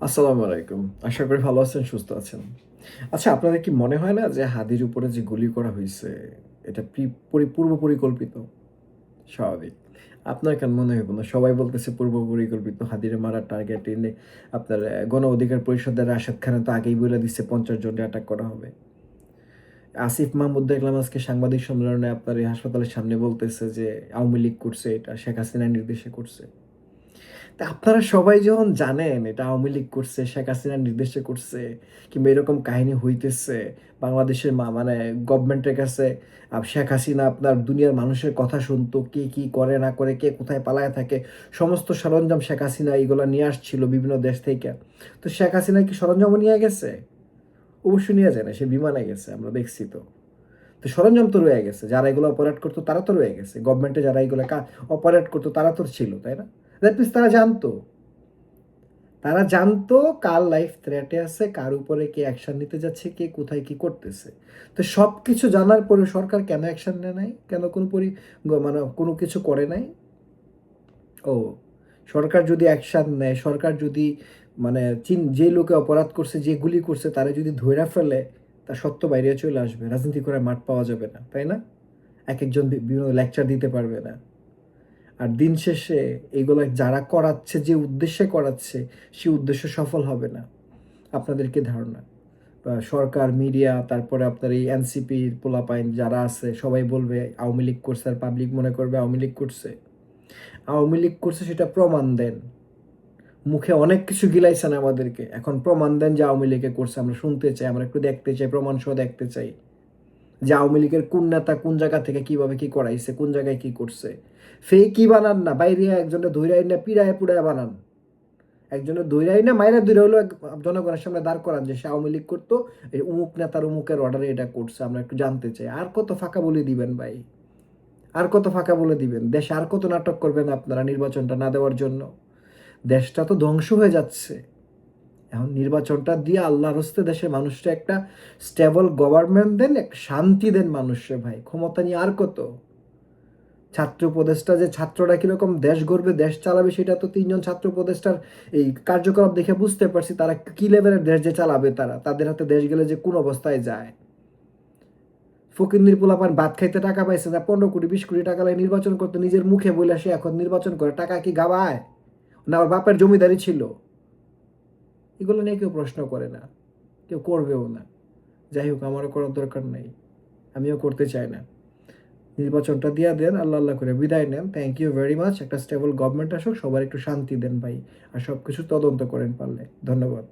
আসসালামু আলাইকুম। আশা করি ভালো আছেন, সুস্থ আছেন। আচ্ছা আপনাদের কি মনে হয় না যে হাদির উপরে যে গুলি করা হয়েছে এটা পরি- পরি- পূর্ব পরিকল্পিত? স্বাভাবিক। আপনার কেন মনে হইব না? সবাই বলতেছে পূর্ব পরিকল্পিত হাদিরে মারার টার্গেট এনে আপনার গণ অধিকার পরিষদের রাশেদ খানে তো আগেই বলে দিচ্ছে পঞ্চাশ জনকে অ্যাটাক করা হবে। আসিফ মাহমুদ দেখলাম আজকে সাংবাদিক সম্মেলনে আপনার এই হাসপাতালের সামনে বলতেছে যে আওয়ামী লীগ করছে এটা, শেখ হাসিনার নির্দেশে করছে। তা আপনারা সবাই যখন জানেন এটা আওয়ামী লীগ করছে, শেখ হাসিনার নির্দেশে করছে, কিংবা এরকম কাহিনী হইতেছে, বাংলাদেশের মানে গভর্নমেন্টের কাছে শেখ হাসিনা আপনার দুনিয়ার মানুষের কথা শুনতো, কে কি করে, না করে, কে কোথায় পালায় থাকে, সমস্ত সরঞ্জাম শেখ হাসিনা এইগুলো নিয়ে আসছিল বিভিন্ন দেশ থেকে। তো শেখ হাসিনা কি সরঞ্জামও নিয়ে গেছে? অবশ্যই নিয়ে যায় না সে বিমানে গেছে, আমরা দেখছি তো। তো সরঞ্জাম তো রয়ে গেছে, যারা এগুলো অপারেট করতো তারা তো রয়ে গেছে গভর্নমেন্টে যারা এগুলো অপারেট করতো তারা তো ছিল, তাই না? দ্যাট তারা জানতো। তারা জানতো কার লাইফ থ্রেটে আছে, কার উপরে কে অ্যাকশন নিতে যাচ্ছে, কে কোথায় কি করতেছে। তো সব কিছু জানার পরে সরকার কেন অ্যাকশন নেয় নাই? কেন কোনো পরি মানে কোনো কিছু করে নাই? ও, সরকার যদি অ্যাকশন নেয়, সরকার যদি মানে চিন যে লোকে অপরাধ করছে, যে গুলি করছে, তারা যদি ধৈরা ফেলে, তা সত্য বাইরে চলে আসবে। রাজনীতি করে মাঠ পাওয়া যাবে না, তাই না? এক একজন বিভিন্ন লেকচার দিতে পারবে না। আর দিন শেষে এগুলো যারা করাচ্ছে, যে উদ্দেশ্যে করাচ্ছে, সে উদ্দেশ্য সফল হবে না। আপনাদেরকে ধারণা? সরকার, মিডিয়া, তারপরে আপনার এই এনসিপির পোলাপাইন যারা আছে, সবাই বলবে আওয়ামী লীগ করছে আর পাবলিক মনে করবে আওয়ামী লীগ করছে। আওয়ামী লীগ করছে সেটা প্রমাণ দেন। মুখে অনেক কিছু গিলাইছেন আমাদেরকে। এখন প্রমাণ দেন যে আওয়ামী লীগে করছে। আমরা শুনতে চাই, আমরা একটু দেখতে চাই প্রমাণ সহ দেখতে চাই। যে আওয়ামী লীগের কোন নেতা কোন জায়গা থেকে কীভাবে কি করাইছে, কোন জায়গায় কি করছে। ফেক কি বানান না? বাইরে একজনের ধৈরাই না পিড়ায় পুড়ায় বানান। একজনের ধৈরাই না মাইরা দূরে হলো জনগণের সামনে দাঁড় করান যে সে আওয়ামী লীগ করতো, এই উমুক নেতার উমুকের অর্ডারে এটা করছে, আমরা একটু জানতে চাই। আর কত ফাঁকা বলে দিবেন ভাই? আর কত ফাঁকা বলে দিবেন? দেশে আর কত নাটক করবেন আপনারা নির্বাচনটা না দেওয়ার জন্য? দেশটা তো ধ্বংস হয়ে যাচ্ছে। এখন নির্বাচনটা দিয়ে আল্লাহর হস্তে দেশের মানুষটা একটা স্টেবল গভর্নমেন্ট দেন একটা শান্তি দেন মানুষে ভাই। ক্ষমতা নিয়ে আর কত? ছাত্র উপদেষ্টা যে ছাত্ররা কীরকম দেশ গড়বে, দেশ চালাবে, সেটা তো তিনজন ছাত্র উপদেষ্টার এই কার্যকলাপ দেখে বুঝতে পারছি, তারা কি লেভেলের দেশ যে চালাবে তারা? তাদের হাতে দেশ গেলে যে কোন অবস্থায় যায়? ফকিন্দির পোলাপান ভাত খাইতে টাকা পাইছে না, পনেরো কোটি, বিশ কোটি টাকা লাগে নির্বাচন করতে, নিজের মুখে বলে সে এখন নির্বাচন করে, টাকা কি গাবায়? না, ওর বাপের জমিদারি ছিল। এগুলো নিয়ে কেউ প্রশ্ন করে না, কেউ করবেও না। যাই হোক, আমারও করার দরকার নেই, আমিও করতে চাই না। নির্বাচনটা দিয়ে দেন, আল্লাহ আল্লাহ করে বিদায় নেন। থ্যাংক ইউ ভেরি মাচ একটা স্টেবল গভর্নমেন্ট আসুক, সবার একটু শান্তি দেন ভাই। আর সব কিছু তদন্ত করেন পারলে। ধন্যবাদ।